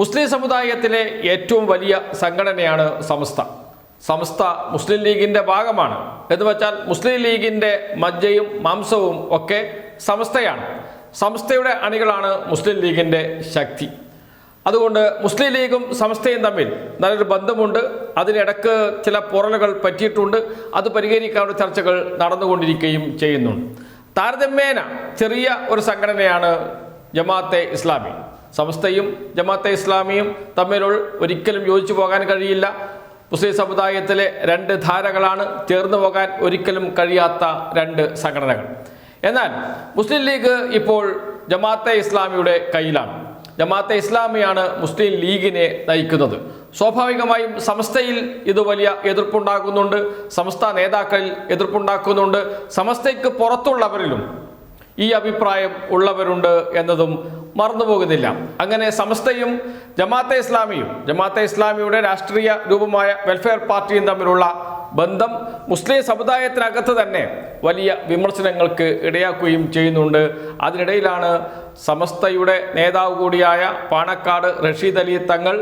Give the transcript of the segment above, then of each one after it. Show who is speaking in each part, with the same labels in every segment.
Speaker 1: മുസ്ലിം സമുദായത്തിലെ ഏറ്റവും വലിയ സംഘടനയാണ് സമസ്ത സമസ്ത മുസ്ലിം ലീഗിൻ്റെ ഭാഗമാണ് എന്ന് വെച്ചാൽ മുസ്ലിം ലീഗിൻ്റെ മജ്ജയും മാംസവും ഒക്കെ സമസ്തയാണ് സമസ്തയുടെ അണികളാണ് മുസ്ലിം ലീഗിൻ്റെ ശക്തി അതുകൊണ്ട് മുസ്ലിം ലീഗും സമസ്തയും തമ്മിൽ നല്ലൊരു ബന്ധമുണ്ട് അതിനിടക്ക് ചില പൊറലുകൾ പറ്റിയിട്ടുണ്ട് അത് പരിഹരിക്കാനുള്ള ചർച്ചകൾ നടന്നുകൊണ്ടിരിക്കുകയും ചെയ്യുന്നുണ്ട് താരതമ്യേന ചെറിയ ഒരു സംഘടനയാണ് ജമാഅത്തെ ഇസ്ലാമി സമസ്തയും ജമാഅത്തെ ഇസ്ലാമിയും തമ്മിൽ ഒരിക്കലും യോജിച്ചു പോകാൻ കഴിയില്ല മുസ്ലിം സമുദായത്തിലെ രണ്ട് ധാരകളാണ് ചേർന്നു പോകാൻ ഒരിക്കലും കഴിയാത്ത രണ്ട് സംഘടനകൾ എന്നാൽ മുസ്ലിം ലീഗ് ഇപ്പോൾ ജമാഅത്തെ ഇസ്ലാമിയുടെ കയ്യിലാണ് ജമാഅത്തെ ഇസ്ലാമിയാണ് മുസ്ലിം ലീഗിനെ നയിക്കുന്നത് സ്വാഭാവികമായും സമസ്തയിൽ ഇത് വലിയ എതിർപ്പുണ്ടാകുന്നുണ്ട് സമസ്ത നേതാക്കളിൽ എതിർപ്പുണ്ടാക്കുന്നുണ്ട് സമസ്തയ്ക്ക് പുറത്തുള്ളവരിലും ഈ അഭിപ്രായം ഉള്ളവരുണ്ട് എന്നതും മറന്നുപോകുന്നില്ല അങ്ങനെ സമസ്തയും ജമാഅത്തെ ഇസ്ലാമിയും ജമാഅത്തെ ഇസ്ലാമിയുടെ രാഷ്ട്രീയ രൂപമായ വെൽഫെയർ പാർട്ടിയും തമ്മിലുള്ള ബന്ധം മുസ്ലിം സമുദായത്തിനകത്ത് തന്നെ വലിയ വിമർശനങ്ങൾക്ക് ഇടയാക്കുകയും ചെയ്യുന്നുണ്ട് അതിനിടയിലാണ് സമസ്തയുടെ നേതാവ് കൂടിയായ പാണക്കാട് റഷീദ് അലി തങ്ങൾ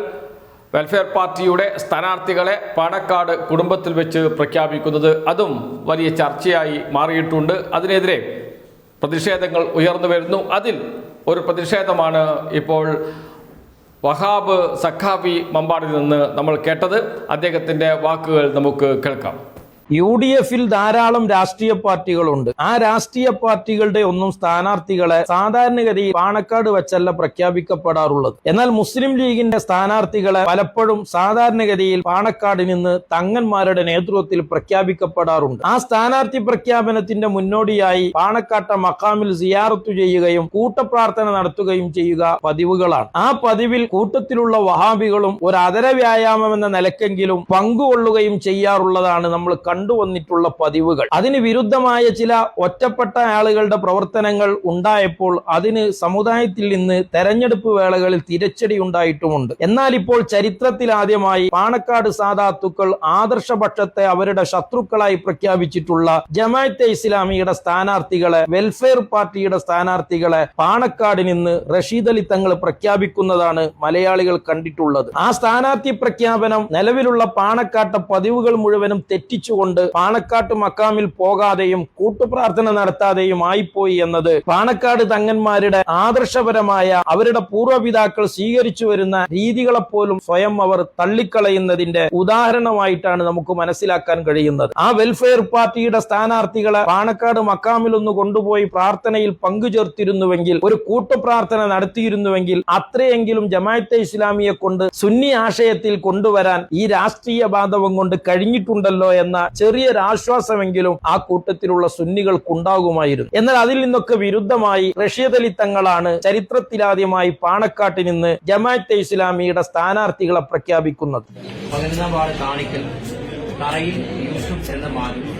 Speaker 1: വെൽഫെയർ പാർട്ടിയുടെ സ്ഥാനാർത്ഥികളെ പാണക്കാട് കുടുംബത്തിൽ വെച്ച് പ്രഖ്യാപിക്കുന്നത് അതും വലിയ ചർച്ചയായി മാറിയിട്ടുണ്ട് അതിനെതിരെ പ്രതിഷേധങ്ങൾ ഉയർന്നു വരുന്നു അതിൽ ഒരു പ്രതിഷേധമാണ് ഇപ്പോൾ വഹാബ് സഖാഫി മമ്പാടിൽ നിന്ന് നമ്മൾ കേട്ടത് അദ്ദേഹത്തിൻ്റെ വാക്കുകൾ നമുക്ക് കേൾക്കാം യു ഡി എഫിൽ ധാരാളം രാഷ്ട്രീയ പാർട്ടികളുണ്ട് ആ രാഷ്ട്രീയ പാർട്ടികളുടെ ഒന്നും സ്ഥാനാർത്ഥികളെ സാധാരണഗതിയിൽ പാണക്കാട് വെച്ചല്ല പ്രഖ്യാപിക്കപ്പെടാറുള്ളത് എന്നാൽ മുസ്ലിം ലീഗിന്റെ സ്ഥാനാർത്ഥികളെ പലപ്പോഴും സാധാരണഗതിയിൽ പാണക്കാട് നിന്ന് തങ്ങന്മാരുടെ നേതൃത്വത്തിൽ പ്രഖ്യാപിക്കപ്പെടാറുണ്ട് ആ സ്ഥാനാർത്ഥി പ്രഖ്യാപനത്തിന്റെ മുന്നോടിയായി പാണക്കാട്ട മക്കാമിൽ സിയാറത്തു ചെയ്യുകയും കൂട്ടപ്രാർത്ഥന നടത്തുകയും ചെയ്യുക പതിവുകളാണ് ആ പതിവിൽ കൂട്ടത്തിലുള്ള വഹാബികളും ഒരു അതര വ്യായാമം എന്ന നിലക്കെങ്കിലും പങ്കുകൊള്ളുകയും ചെയ്യാറുള്ളതാണ് നമ്മൾ കണ്ടുവന്നിട്ടുള്ള പതിവുകൾ അതിന് വിരുദ്ധമായ ചില ഒറ്റപ്പെട്ട ആളുകളുടെ പ്രവർത്തനങ്ങൾ ഉണ്ടായപ്പോൾ അതിന് സമുദായത്തിൽ നിന്ന് തെരഞ്ഞെടുപ്പ് വേളകളിൽ തിരച്ചടി ഉണ്ടായിട്ടുമുണ്ട് എന്നാൽ ഇപ്പോൾ ചരിത്രത്തിൽ ആദ്യമായി പാണക്കാട് സാധാത്തുക്കൾ ആദർശപക്ഷത്തെ അവരുടെ ശത്രുക്കളായി പ്രഖ്യാപിച്ചിട്ടുള്ള ജമാഅത്തെ ഇസ്ലാമിയുടെ സ്ഥാനാർത്ഥികളെ വെൽഫെയർ പാർട്ടിയുടെ സ്ഥാനാർത്ഥികളെ പാണക്കാട് നിന്ന് റഷീദ് അലി തങ്ങൾ പ്രഖ്യാപിക്കുന്നതാണ് മലയാളികൾ കണ്ടിട്ടുള്ളത് ആ സ്ഥാനാർത്ഥി പ്രഖ്യാപനം നിലവിലുള്ള പാണക്കാട്ട പതിവുകൾ മുഴുവനും തെറ്റിച്ചുകൊണ്ട് കൊണ്ട് പാണക്കാട്ട് മക്കാമിൽ പോകാതെയും കൂട്ടുപ്രാർത്ഥന നടത്താതെയും ആയിപ്പോയി എന്നത് പാണക്കാട് തങ്ങന്മാരുടെ ആദർശപരമായ അവരുടെ പൂർവ്വപിതാക്കൾ സ്വീകരിച്ചു വരുന്ന രീതികളെപ്പോലും സ്വയം അവർ തള്ളിക്കളയുന്നതിന്റെ ഉദാഹരണമായിട്ടാണ് നമുക്ക് മനസ്സിലാക്കാൻ കഴിയുന്നത് ആ വെൽഫെയർ പാർട്ടിയുടെ സ്ഥാനാർത്ഥികളെ പാണക്കാട് മക്കാമിൽ ഒന്ന് കൊണ്ടുപോയി പ്രാർത്ഥനയിൽ പങ്കുചേർത്തിരുന്നുവെങ്കിൽ ഒരു കൂട്ടുപ്രാർത്ഥന നടത്തിയിരുന്നുവെങ്കിൽ അത്രയെങ്കിലും ജമാഅത്തെ ഇസ്ലാമിയെ കൊണ്ട് സുന്നി ആശയത്തിൽ കൊണ്ടുവരാൻ ഈ രാഷ്ട്രീയ ബാന്ധവം കൊണ്ട് കഴിഞ്ഞിട്ടുണ്ടല്ലോ എന്ന ചെറിയൊരാശ്വാസമെങ്കിലും ആ കൂട്ടത്തിലുള്ള ഉണ്ടാകുമായിരുന്നു എന്നാൽ അതിൽ നിന്നൊക്കെ വിരുദ്ധമായി റഷീദ് അലി തങ്ങളാണ് ചരിത്രത്തിലാദ്യമായി പാണക്കാട്ടിൽ നിന്ന് ജമാഅത്തെ ഇസ്ലാമിയുടെ സ്ഥാനാർത്ഥികളെ പ്രഖ്യാപിക്കുന്നത് തറയിൽ യൂസുഫ് എന്ന മാലിന്യം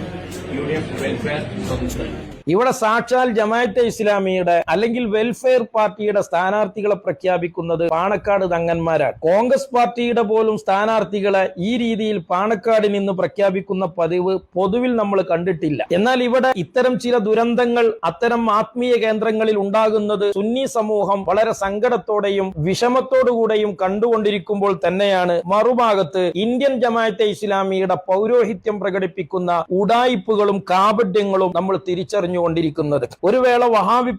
Speaker 1: യു ഡി എഫ് വെൽഫെയർ സ്വതന്ത്രം ഇവിടെ സാക്ഷാൽ ജമാഅത്തെ ഇസ്ലാമിയുടെ അല്ലെങ്കിൽ വെൽഫെയർ പാർട്ടിയുടെ സ്ഥാനാർത്ഥികളെ പ്രഖ്യാപിക്കുന്നത് പാണക്കാട് തങ്ങന്മാരാണ് കോൺഗ്രസ് പാർട്ടിയുടെ പോലും സ്ഥാനാർത്ഥികളെ ഈ രീതിയിൽ പാണക്കാട് നിന്ന് പ്രഖ്യാപിക്കുന്ന പതിവ് പൊതുവിൽ നമ്മൾ കണ്ടിട്ടില്ല എന്നാൽ ഇവിടെ ഇത്തരം ചില ദുരന്തങ്ങൾ അത്തരം ആത്മീയ കേന്ദ്രങ്ങളിൽ ഉണ്ടാകുന്നത് സുന്നി സമൂഹം വളരെ സങ്കടത്തോടെയും വിഷമത്തോടുകൂടെയും കണ്ടുകൊണ്ടിരിക്കുമ്പോൾ തന്നെയാണ് മറുഭാഗത്ത് ഇന്ത്യൻ ജമാഅത്തെ ഇസ്ലാമിയുടെ പൗരോഹിത്യം പ്രകടിപ്പിക്കുന്ന ഉടായിപ്പുകളും കാപഡ്യങ്ങളും നമ്മൾ തിരിച്ചറിഞ്ഞു പറഞ്ഞുകൊണ്ടിരിക്കുന്നത് ഒരു വേള വഹാബി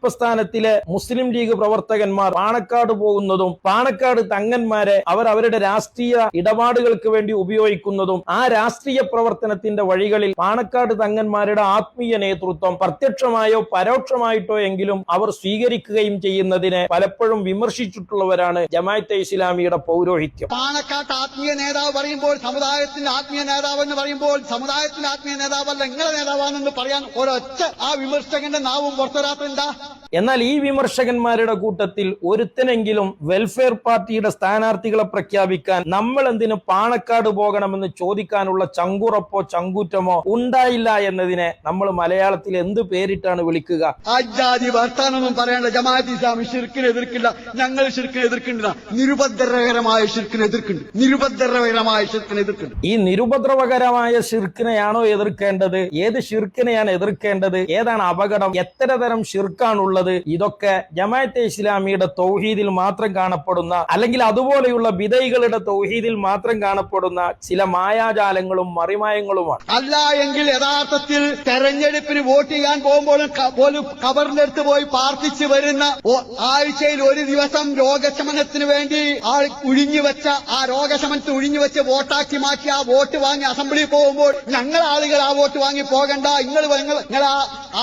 Speaker 1: മുസ്ലിം ലീഗ് പ്രവർത്തകന്മാർ പാണക്കാട് പോകുന്നതും പാണക്കാട് തങ്ങന്മാരെ അവർ അവരുടെ രാഷ്ട്രീയ ഇടപാടുകൾക്ക് വേണ്ടി ഉപയോഗിക്കുന്നതും ആ രാഷ്ട്രീയ പ്രവർത്തനത്തിന്റെ വഴികളിൽ പാണക്കാട് തങ്ങന്മാരുടെ ആത്മീയ നേതൃത്വം പ്രത്യക്ഷമായോ പരോക്ഷമായിട്ടോ എങ്കിലും അവർ സ്വീകരിക്കുകയും ചെയ്യുന്നതിനെ പലപ്പോഴും വിമർശിച്ചിട്ടുള്ളവരാണ് ജമാഅത്തെ ഇസ്ലാമിയുടെ പൗരോഹിത്യം പാണക്കാട്ട് ആത്മീയ നേതാവ് പറയുമ്പോൾ സമുദായത്തിന്റെ ആത്മീയ നേതാവ് എന്ന് പറയുമ്പോൾ സമുദായത്തിന്റെ ആത്മീയ നേതാവല്ല എങ്ങനെ നേതാവാണെന്ന് പറയാൻ ഒരൊറ്റ ആ വിമർശകന്റെ നാവും പുറത്തൊരാത്തുണ്ടാ എന്നാൽ ഈ വിമർശകന്മാരുടെ കൂട്ടത്തിൽ ഒരുത്തനെങ്കിലും വെൽഫെയർ പാർട്ടിയുടെ സ്ഥാനാർത്ഥികളെ പ്രഖ്യാപിക്കാൻ നമ്മൾ എന്തിനു പാണക്കാട് പോകണമെന്ന് ചോദിക്കാനുള്ള ചങ്കുറപ്പോ ചങ്കൂറ്റമോ ഉണ്ടായില്ല എന്നതിനെ നമ്മൾ മലയാളത്തിൽ എന്ത് പേരിട്ടാണ് വിളിക്കുക വർത്താനൊന്നും ഞങ്ങൾ എതിർക്കുന്നില്ല നിരുപദ്രവകരമായ നിരുപദ്രവകരമായ ഈ നിരുപദ്രവകരമായ ഷിർക്കിനെയാണോ എതിർക്കേണ്ടത് ഏത് ഷിർക്കിനെയാണ് എതിർക്കേണ്ടത് ഏതാണ് അപകടം എത്ര തരം ഷിർക്കാണുള്ളത് എന്നുള്ളത് ഇതൊക്കെ ജമാഅത്തെ ഇസ്ലാമിയുടെ തൗഹീദിൽ മാത്രം കാണപ്പെടുന്ന അല്ലെങ്കിൽ അതുപോലെയുള്ള വിധൈകളുടെ തൗഹീദിൽ മാത്രം കാണപ്പെടുന്ന ചില മായാജാലങ്ങളും മറിമായങ്ങളുമാണ് അല്ല എങ്കിൽ യഥാർത്ഥത്തിൽ തെരഞ്ഞെടുപ്പിന് വോട്ട് ചെയ്യാൻ പോകുമ്പോഴും പോലും അടുത്ത് പോയി പാർപ്പിച്ചു വരുന്ന ആഴ്ചയിൽ ഒരു ദിവസം രോഗശമനത്തിന് വേണ്ടി ആൾ ഉഴിഞ്ഞു വെച്ച ആ രോഗശമനത്തിൽ ഉഴിഞ്ഞു വെച്ച് വോട്ടാക്കി മാറ്റി ആ വോട്ട് വാങ്ങി അസംബ്ലിയിൽ പോകുമ്പോൾ ഞങ്ങൾ ആളുകൾ ആ വോട്ട് വാങ്ങി പോകണ്ട നിങ്ങൾ നിങ്ങൾ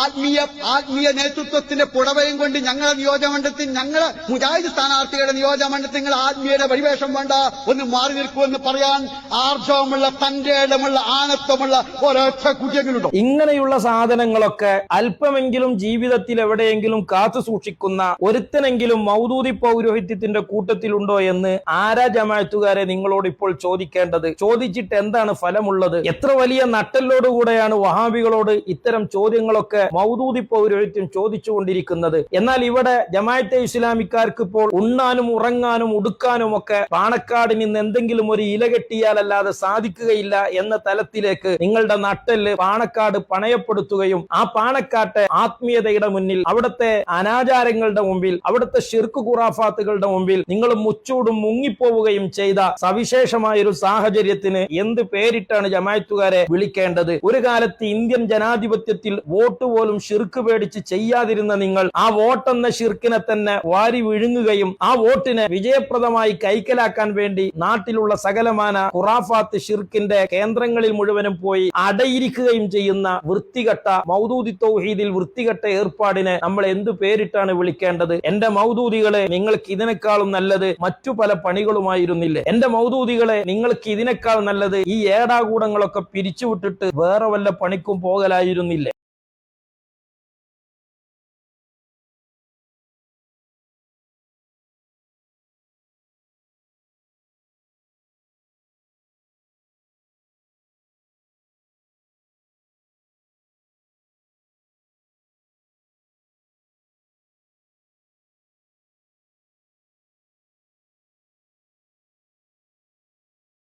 Speaker 1: ആത്മീയ ആത്മീയ നേതൃത്വത്തിന്റെ ഇടപെടലും കൊണ്ട് ഞങ്ങളെ മണ്ഡലത്തിൽ ഞങ്ങളെ മുജാഹിദ് സ്ഥാനാർത്ഥികളുടെ മണ്ഡലത്തിൽ നിങ്ങൾ ആത്മീയയുടെ പരിവേഷം വേണ്ട ഒന്ന് മാറി നിൽക്കൂ എന്ന് പറയാൻ ആർജവമുള്ള തന്റെ ഇടമുള്ള ആനത്വമുള്ള ഒരൊറ്റ കുട്ടികളുണ്ടോ ഇങ്ങനെയുള്ള സാധനങ്ങളൊക്കെ അല്പമെങ്കിലും ജീവിതത്തിൽ എവിടെയെങ്കിലും കാത്തു സൂക്ഷിക്കുന്ന ഒരുത്തനെങ്കിലും മൗദൂദി പൗരോഹിത്യത്തിന്റെ കൂട്ടത്തിലുണ്ടോ എന്ന് ആരാ ജമാത്തുകാരെ നിങ്ങളോട് ഇപ്പോൾ ചോദിക്കേണ്ടത് ചോദിച്ചിട്ട് എന്താണ് ഫലമുള്ളത് എത്ര വലിയ നട്ടലോടുകൂടെയാണ് വഹാബികളോട് ഇത്തരം ചോദ്യങ്ങളൊക്കെ മൗദൂദി പൗരോഹിത്യം ചോദിച്ചുകൊണ്ടിരിക്കുന്നത് നടക്കുന്നത് എന്നാൽ ഇവിടെ ജമാഅത്തെ ഇസ്ലാമിക്കാർക്ക് ഇപ്പോൾ ഉണ്ണാനും ഉറങ്ങാനും ഉടുക്കാനും ഒക്കെ പാണക്കാട് നിന്ന് എന്തെങ്കിലും ഒരു ഇല കെട്ടിയാലല്ലാതെ സാധിക്കുകയില്ല എന്ന തലത്തിലേക്ക് നിങ്ങളുടെ നട്ടല് പാണക്കാട് പണയപ്പെടുത്തുകയും ആ പാണക്കാട്ടെ ആത്മീയതയുടെ മുന്നിൽ അവിടുത്തെ അനാചാരങ്ങളുടെ മുമ്പിൽ അവിടുത്തെ ഷിർക്ക് കുറാഫാത്തുകളുടെ മുമ്പിൽ നിങ്ങൾ മുച്ചൂടും മുങ്ങിപ്പോവുകയും ചെയ്ത സവിശേഷമായ ഒരു സാഹചര്യത്തിന് എന്ത് പേരിട്ടാണ് ജമായത്തുകാരെ വിളിക്കേണ്ടത് ഒരു കാലത്ത് ഇന്ത്യൻ ജനാധിപത്യത്തിൽ വോട്ട് പോലും ഷിർക്ക് പേടിച്ച് ചെയ്യാതിരുന്ന നിങ്ങൾ ആ ആ വോട്ടെന്ന ശിർക്കിനെ തന്നെ വാരി വിഴുങ്ങുകയും ആ വോട്ടിനെ വിജയപ്രദമായി കൈക്കലാക്കാൻ വേണ്ടി നാട്ടിലുള്ള സകലമാന ഖുറാഫാത്ത് ഷിർക്കിന്റെ കേന്ദ്രങ്ങളിൽ മുഴുവനും പോയി അടയിരിക്കുകയും ചെയ്യുന്ന വൃത്തികെട്ട മൗദൂദി തൗഹീദിൽ വൃത്തികെട്ട ഏർപ്പാടിനെ നമ്മൾ എന്ത് പേരിട്ടാണ് വിളിക്കേണ്ടത് എന്റെ മൗദൂദികളെ നിങ്ങൾക്ക് ഇതിനേക്കാളും നല്ലത് മറ്റു പല പണികളുമായിരുന്നില്ലേ എന്റെ മൗദൂദികളെ നിങ്ങൾക്ക് ഇതിനേക്കാൾ നല്ലത് ഈ ഏടാകൂടങ്ങളൊക്കെ പിരിച്ചുവിട്ടിട്ട് വേറെ വല്ല പണിക്കും പോകലായിരുന്നില്ലേ